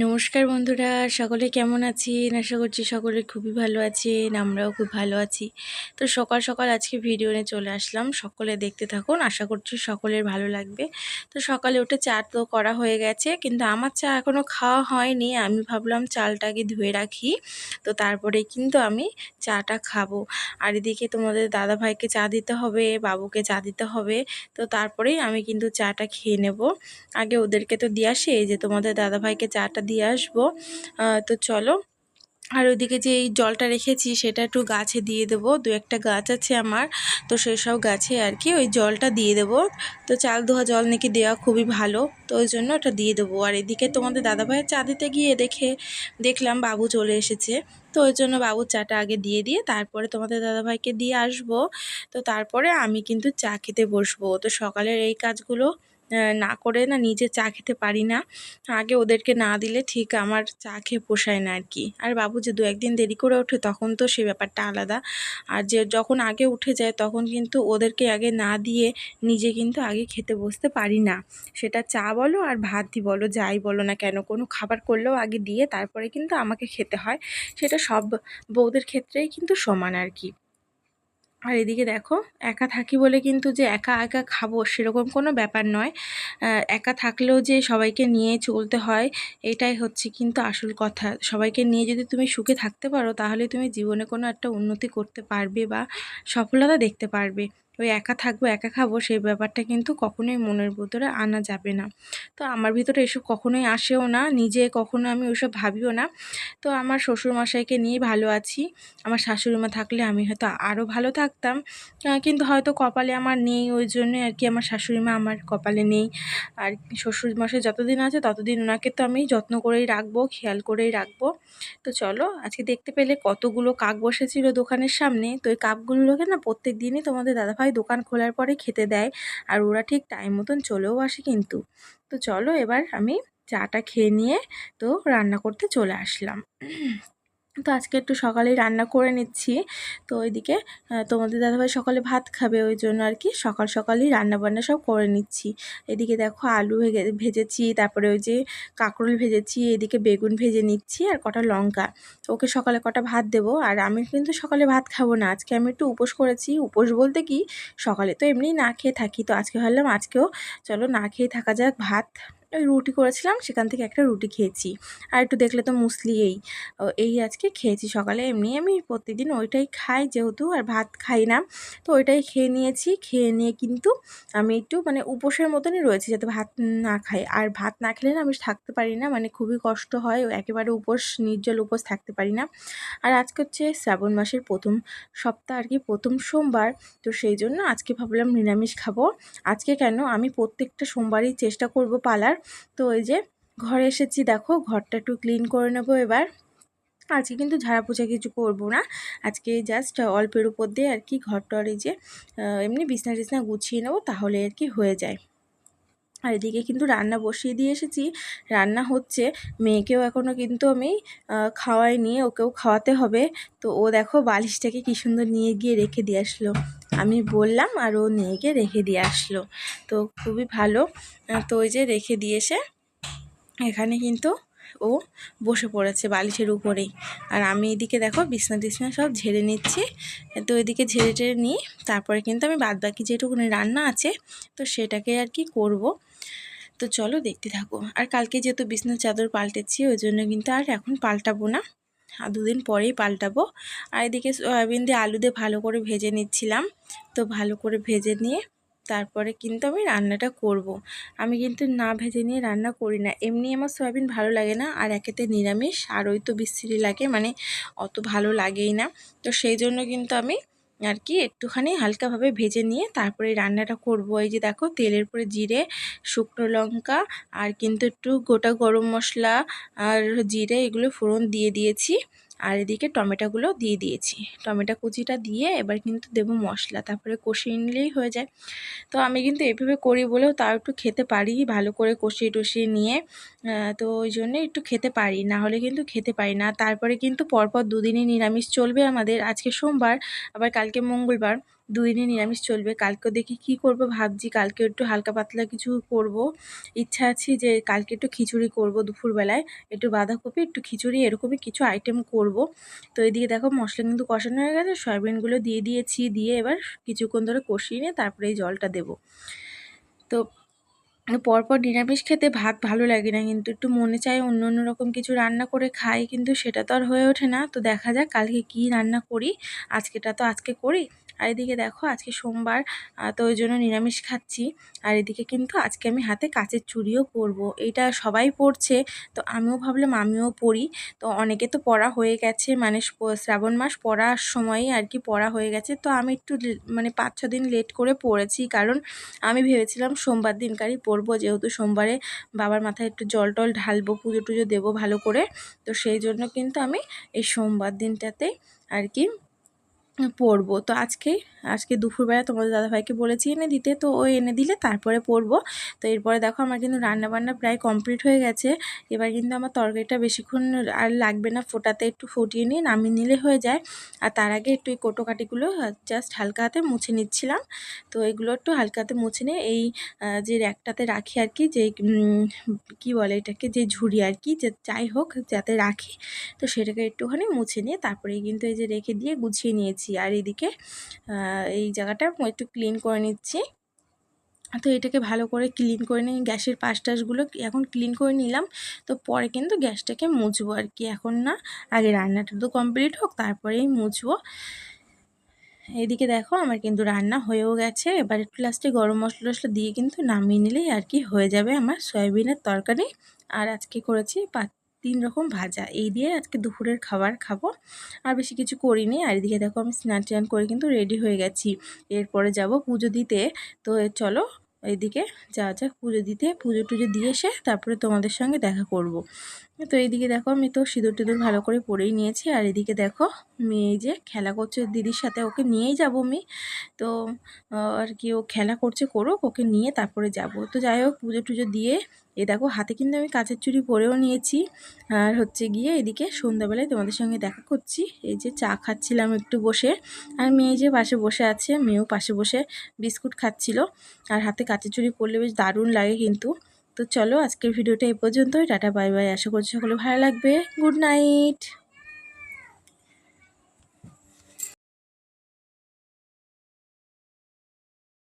নমস্কার বন্ধুরা, সকলে কেমন আছেন? আশা করছি সকলে খুবই ভালো আছেন, আমরাও খুব ভালো আছি। তো সকাল সকাল আজকে ভিডিও নিয়ে চলে আসলাম, সকলে দেখতে থাকুন, আশা করছি সকলের ভালো লাগবে। তো সকালে উঠে চা তো করা হয়ে গেছে, কিন্তু আমার চা এখনও খাওয়া হয়নি, আমি ভাবলাম চালটাকে ধুয়ে রাখি, তো তারপরে কিন্তু আমি চাটা খাব। আর এদিকে তোমাদের দাদা ভাইকে চা দিতে হবে, বাবুকে চা দিতে হবে, তো তারপরেই আমি কিন্তু চাটা খেয়ে নেব। আগে ওদেরকে তো দিয়ে আসি যে তোমাদের দাদা ভাইকে চাটা দিয়ে আসব। তো চলো। আর ওইদিকে যে এই জলটা রেখেছি, সেটা একটু গাছে দিয়ে দেবো। দু একটা গাছ আছে আমার, তো সেই সব গাছে আর কি ওই জলটা দিয়ে দেবো। তো চাল ধোয়া জল নাকি দেওয়া খুবই ভালো, তো ওই জন্য ওটা দিয়ে দেবো। আর এদিকে তোমাদের দাদাভাইয়ের চা দিতে গিয়ে দেখে, দেখলাম বাবু চলে এসেছে। তো ওই জন্য বাবুর চাটা আগে দিয়ে দিয়ে তারপরে তোমাদের দাদাভাইকে দিয়ে আসব। তো তারপরে আমি কিন্তু চা খেতে বসবো। তো সকালের এই কাজগুলো না করে না নিজে চা খেতে পারি না। আগে ওদেরকে না দিলে ঠিক আমার চা খেয়ে পোষায় না আর কি। আর বাবু যে দু একদিন দেরি করে ওঠে তখন তো সে ব্যাপারটা আলাদা। আর যে যখন আগে উঠে যায় তখন কিন্তু ওদেরকে আগে না দিয়ে নিজে কিন্তু আগে খেতে বসতে পারি না। সেটা চা বলো আর ভাতই বলো, যাই বলো না কেন, কোনো খাবার করলেও আগে দিয়ে তারপরে কিন্তু আমাকে খেতে হয়। সেটা সব বউদের ক্ষেত্রেই কিন্তু সমান আর কি। আর এদিকে দেখো, একা থাকি বলে কিন্তু যে একা একা খাব সেরকম কোনো ব্যাপার নয়। একা থাকলেও যে সবাইকে নিয়ে চলতে হয়, এটাই হচ্ছে কিন্তু আসল কথা। সবাইকে নিয়ে যদি তুমি সুখে থাকতে পারো, তাহলে তুমি জীবনে কোনো একটা উন্নতি করতে পারবে বা সফলতা দেখতে পারবে। ওই একা থাকব, একা খাব, সেই ব্যাপারটা কিন্তু কখনোই মনের ভিতরে আনা যাবে না। তো আমার ভিতরে এসব কখনোই আসেও না, নিজে কখনো আমি ওসব ভাবিও না। তো আমার শ্বশুরমশাইকে নিয়ে ভালো আছি। আমার শাশুড়িমা থাকলে আমি হয়তো আরও ভালো থাকতাম। কিন্তু হয়তো কপালে আমার নেই, ওই জন্যে আর কি আমার শাশুড়িমা আমার কপালে নেই। আর শ্বশুরমশাই যতদিন আছে ততদিন ওনাকে তো আমি যত্ন করেই রাখব, খেয়াল করেই রাখব। তো চলো, আজকে দেখতে পেলে কতগুলো কাক বসেছিল দোকানের সামনে। তো ওই কাকগুলোকে না প্রত্যেক দিনই তোমাদের দাদাভাই দোকান খোলার পরে খেতে দেয়। আর ওরা ঠিক টাইম মতন চলেও আসে কিন্তু। তো চলো এবার আমি চাটা খেয়ে নিয়ে তো রান্না করতে চলে আসলাম। তো আজকে একটু সকালেই রান্না করে নিচ্ছি। তো ওইদিকে তোমাদের দাদাভাই সকালে ভাত খাবে, ওই জন্য আর কি সকাল সকালেই রান্না বান্না সব করে নিচ্ছি। এদিকে দেখো আলু ভেজেছি, তারপরে ওই যে কাঁকরোল ভেজেছি, এদিকে বেগুন ভেজে নিচ্ছি আর কটা লঙ্কা। ওকে সকালে কটা ভাত দেবো, আর আমি কিন্তু সকালে ভাত খাব না। আজকে আমি একটু উপোস করেছি। উপোস বলতে কি, সকালে তো এমনি না খেয়ে থাকি, তো আজকে ভাবলাম আজকেও চলো না খেয়ে থাকা যাক ভাত। ওই রুটি করেছিলাম, সেখান থেকে একটা রুটি খেয়েছি। আর একটু দেখলে তো মুসলি এই। এই আজকে খেয়েছি সকালে, এমনি আমি প্রতিদিন ওইটাই খাই যেহেতু, আর ভাত খাই না। তো ওইটাই খেয়ে নিয়েছি, খেয়ে নিয়ে কিন্তু আমি একটু মানে উপোসের মতনই রয়েছে যাতে ভাত না খাই। আর ভাত না খেলে না আমি থাকতে পারি না মানে খুবই কষ্ট হয়, একেবারে উপোস, নির্জল উপোস থাকতে পারি না। আর আজকে হচ্ছে শ্রাবণ মাসের প্রথম সপ্তাহ আর কি, প্রথম সোমবার। তো সেই জন্য আজকে ভাবলাম নিরামিষ খাব। আজকে কেন? আমি প্রত্যেকটা সোমবারই চেষ্টা করব পালার। তো ওই যে ঘরে এসেছি, দেখো ঘরটা একটু ক্লিন করে নেব এবার। আজকে কিন্তু ঝাড়া পোছা কিছু করব না। আজকে জাস্ট অল্পের উপর দিয়ে আর কি ঘরটার এই যে এমনি বিছনা টিছনা গুছিয়ে নেব, তাহলে আর কি হয়ে যায়। আর এদিকে কিন্তু রান্না বসিয়ে দিয়ে এসেছি। রান্না হচ্ছে, মেয়েকেও এখনও কিন্তু আমি খাওয়াই নিয়ে ওকেও খাওয়াতে হবে। তো ও দেখো বালিশটাকে কী সুন্দর নিয়ে গিয়ে রেখে দিয়ে আসলো। আমি বললাম আর ও নিয়ে গিয়ে রেখে দিয়ে আসলো। তো খুবই ভালো। তো ওই যে রেখে দিয়েছে এখানে কিন্তু ও বসে পড়েছে বালিশের উপরেই। আর আমি এদিকে দেখো বিছনা টিছনা সব ঝেড়ে নিচ্ছি। তো এদিকে ঝেড়ে টেড়ে নিই তারপরে কিন্তু আমি বাদ বাকি যেটুকুনি রান্না আছে, তো সেটাকে আর কি করব। তো চলো দেখতে থাকো। আর কালকে যেহেতু বিছনার চাদর পাল্টেছি, ওই জন্য কিন্তু আর এখন পাল্টাবো না। দুদিন পরেই পাল্টাবো। আর এদিকে সয়াবিন দিয়ে আলু দিয়ে ভালো করে ভেজে নিচ্ছিলাম। তো ভালো করে ভেজে নিয়ে তারপরে কিন্তু আমি রান্নাটা করব। আমি কিন্তু না ভেজে নিয়ে রান্না করি না। এমনি আমার সয়াবিন ভালো লাগে না, আর একেতে নিরামিষ, আর ওই তো বিশ্রী লাগে মানে অত ভালো লাগেই না। তো সেই জন্য কিন্তু আমি আর কি একটুখানি হালকাভাবে ভেজে নিয়ে তারপরে রান্নাটা করব। এই যে দেখো তেলের পরে জিরে, শুকনো লঙ্কা আর কিন্তু একটু গোটা গরম মশলা আর জিরে এগুলো ফোড়ন দিয়ে দিয়েছি। আর এদিকে টমেটোগুলো দিয়ে দিয়েছি। টমেটো কুচিটা দিয়ে এবার কিন্তু দেব মশলা, তারপরে কষিয়ে নিলেই হয়ে যায়। তো আমি কিন্তু এভাবে করি বলেও তাও একটু খেতে পারি ভালো করে কষিয়ে টষিয়ে নিয়ে। তো ওই জন্যে একটু খেতে পারি, না হলে কিন্তু খেতে পারি না। তারপরে কিন্তু পরপর দুদিনই নিরামিষ চলবে আমাদের। আজকে সোমবার, আবার কালকে মঙ্গলবার দুদিনই নিরামিষ চলবে। কালকে দেখি কি করব ভাবছি কালকে একটু হালকা পাতলা কিছু করব। ইচ্ছা আছে যে কালকে একটু খিচুড়ি করব দুপুরবেলায়। একটু বাঁধাকপি, একটু খিচুড়ি, এরকমই কিছু আইটেম করব। তো এদিকে দেখো মশলা কিন্তু কষানো হয়ে গেছে, সয়াবিনগুলো দিয়ে দিয়েছি। দিয়ে এবার কিছুক্ষণ ধরে কষিয়ে নিয়ে তারপরে এই জলটা দেবো। তো পরপর নিরামিষ খেতে ভাত ভালো লাগে না, কিন্তু একটু মনে চায় অন্য অন্য রকম কিছু রান্না করে খাই, কিন্তু সেটা তো আর হয়ে ওঠে না। তো দেখা যাক কালকে কি রান্না করি, আজকেটা তো আজকে করি। আর এদিকে দেখো আজকে সোমবার তো ওই জন্য নিরামিষ খাচ্ছি। আর এদিকে কিন্তু আজকে আমি হাতে কাচের চুড়িও পরবো। এটা সবাই পরছে, তো আমিও ভাবলাম আমিও পরি। তো অনেকে তো পড়া হয়ে গেছে মানে শ্রাবণ মাস পড়ার সময়ই আর কি পড়া হয়ে গেছে। তো আমি একটু মানে পাঁচ, ছ দিন লেট করে পড়েছি কারণ আমি ভেবেছিলাম সোমবার দিনকারই পরবো। যেহেতু সোমবারে বাবার মাথায় একটু জল টল ঢালবো, পুজো টুজো দেবো ভালো করে। তো সেই জন্য কিন্তু আমি এই সোমবার দিনটাতে আর কি পরবো। তো আজকে আজকে দুপুরবেলা তোমাদের দাদাভাইকে বলেছি এনে দিতে, তো ও এনে দিলে তারপরে পরবো। তো এরপরে দেখো আমার কিন্তু রান্নাবান্না প্রায় কমপ্লিট হয়ে গেছে। এবার কিন্তু আমার তরকারিটা বেশিক্ষণ আর লাগবে না, ফোটাতে একটু ফুটিয়ে নিয়ে নামিয়ে নিলে হয়ে যায়। আর তার আগে একটু এই কোটোকাটিগুলো জাস্ট হালকা হাতে মুছে নিচ্ছিলাম। তো এগুলো একটু হালকা হাতে মুছে নিয়ে এই যে র্যাকটাতে রাখি আর কি যে কি বলে এটাকে, যে ঝুড়ি আর কি, যে যাই হোক, যাতে রাখি। তো সেটাকে একটুখানি মুছে নিয়ে তারপরে কিন্তু এই যে রেখে দিয়ে গুছিয়ে নিয়েছি। আর এদিকে এই জায়গাটা একটু ক্লিন করে নিচ্ছি। তো এটাকে ভালো করে ক্লিন করে নিই। গ্যাসের পাশ টাশগুলো এখন ক্লিন করে নিলাম। তো পরে কিন্তু গ্যাসটাকে মুছবো আর কি। এখন না, আগে রান্নাটা তো কমপ্লিট হোক, তারপরেই মুছবো। এদিকে দেখো, আমার কিন্তু রান্না হয়েও গেছে। এবার একটু লাস্টে গরম মশলা টশলা দিয়ে কিন্তু নামিয়ে নিলেই আর কি হয়ে যাবে আমার সয়াবিনের তরকারি। আর আজকে করেছি পাত তিন রকম ভাজা। এই দিয়ে আজকে দুপুরের খাবার খাব। আর বেশি কিছু করিনি। আর এদিকে দেখো আমি স্নান টান করে কিন্তু রেডি হয়ে গেছি। এরপরে যাব পুজো দিতে। তো চলো এইদিকে যা যা পুজো দিতে, পুজো টুজো দিয়ে এসে তারপরে তোমাদের সঙ্গে দেখা করব। তো এইদিকে দেখো আমি তো সিঁদুর টিঁদুর ভালো করে পরেই নিয়েছি। আর এদিকে দেখো মেয়ে যে খেলা করছে, দিদির সাথে ওকে নিয়েই যাব আমি। তো আর কি ও খেলা করছে করুক, ওকে নিয়ে তারপরে যাব। তো যাই হোক, পুজো টুজো দিয়ে এ দেখো হাতে কিন্তু আমি কাঁচের চুড়ি পরেও নিয়েছি। আর হচ্ছে গিয়ে এদিকে সন্ধ্যাবেলায় তোমাদের সঙ্গে দেখা করছি। এই যে চা খাচ্ছিলাম একটু বসে। আর মেয়ে যে পাশে বসে আছে, মেয়েও পাশে বসে বিস্কুট খাচ্ছিল। আর হাতে কাঁচের চুড়ি পরলে বেশ দারুণ লাগে কিন্তু। তো চলো আজকের ভিডিওটা এই পর্যন্তই। Tata, bye bye. আশা করছি সকলে ভালো লাগবে। Good night.